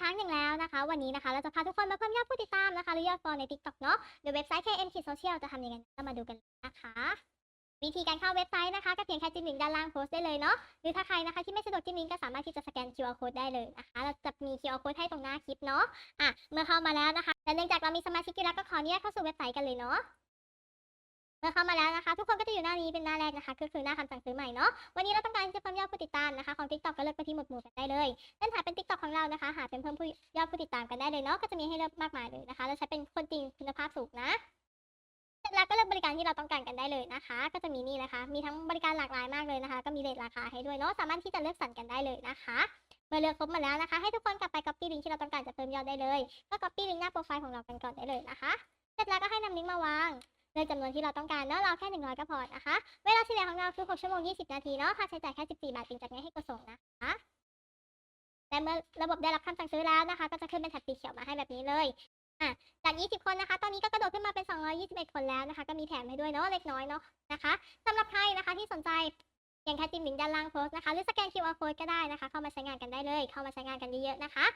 ครั้งหนึ่งแล้วนะคะ วันนี้นะคะเราจะพาทุกคนมาเพิ่มยอดผู้ติดตามนะคะหรือยอดฟอลใน TikTok เนาะโดยเว็บไซต์ KM k Social จะทำยังไงก็มาดูกันนะคะวิธีการเข้าเว็บไซต์นะคะก็เพียงแค่จิ้มลิงก์ด้านล่างโพสต์ได้เลยเนาะหรือถ้าใครนะคะที่ไม่สะดวกจิ้มลิงก์ก็สามารถที่จะสแกน QR code ได้เลยนะคะ เราจะมี QR code ให้ตรงหน้าคลิปเนาะอะเมื่อเข้ามาแล้วนะคะและเนื่องจากเรามีสมาชิกอยู่แล้วก็ขออนุญาตเข้าสู่เว็บไซต์กันเลยเนาะเมื่อเข้ามาแล้วนะคะ ทุกคนก็จะอยู่หน้านี้เป็นหน้าแรกนะคะก็คือหน้าคำสั่งซื้อใหม่เนาะวันนี้เราต้องการจะเพิ่มยอด เลือกไปที่หมวดหมู่กันได้เลยเล่นหาเป็น TikTok ของเรานะคะ หาเป็นเพิ่มผู้ยอดผู้ติดตามกันได้เลยเนาะก็จะมีให้เลือกมากมายเลยนะคะเราใช้เป็นคนจริงคุณภาพสูงนะเสร็จแล้วก็เลือกบริการที่เราต้องการกันได้เลยนะคะ ก็จะมีนี่นะคะ มีทั้งบริการหลากหลายมากเลยนะคะ ก็มีเรทราคาให้ด้วยเนาะสามารถที่จะเลือกสรรกันได้เลยนะคะเมื่อเลือกครบมาแล้วนะคะ ให้ทุกคนกลับไป copy ลิงก์ที่เราต้องการจะเพิ่มยอดได้เลย ก็ copy ลิงก์หน้าโปรไฟล์ของเรากันก่อนได้เลยนะคะ เสร็จแล้วก็ให้นำลิงก์มาวาง เลือกจำนวนที่เราต้องการเนาะเราแค่ 100 ก็พอนะคะ เวลาเฉลี่ยของเราคือ 6 ชั่วโมง 20 นาทีเนาะค่าใช้จ่ายแค่ 14 บาทจึงจัดง่ายให้กดส่งนะคะและเมื่อระบบได้รับคำสั่งซื้อแล้วนะคะ ก็จะขึ้นเป็นแถบสีเขียวมาให้แบบนี้เลยอะจาก 20 คนนะคะ ตอนนี้ก็กระโดดขึ้นมาเป็น 221 คนแล้วนะคะ ก็มีแถมให้ด้วยเนาะเล็กน้อยเนาะนะคะสำหรับใครนะคะที่สนใจเพียงแค่จิ้มลิงก์ด้านล่างโพสต์นะคะ หรือสแกน QR code ก็ได้นะคะ เข้ามาใช้งานกันได้เลย เข้ามาใช้งานกันเยอะๆนะคะ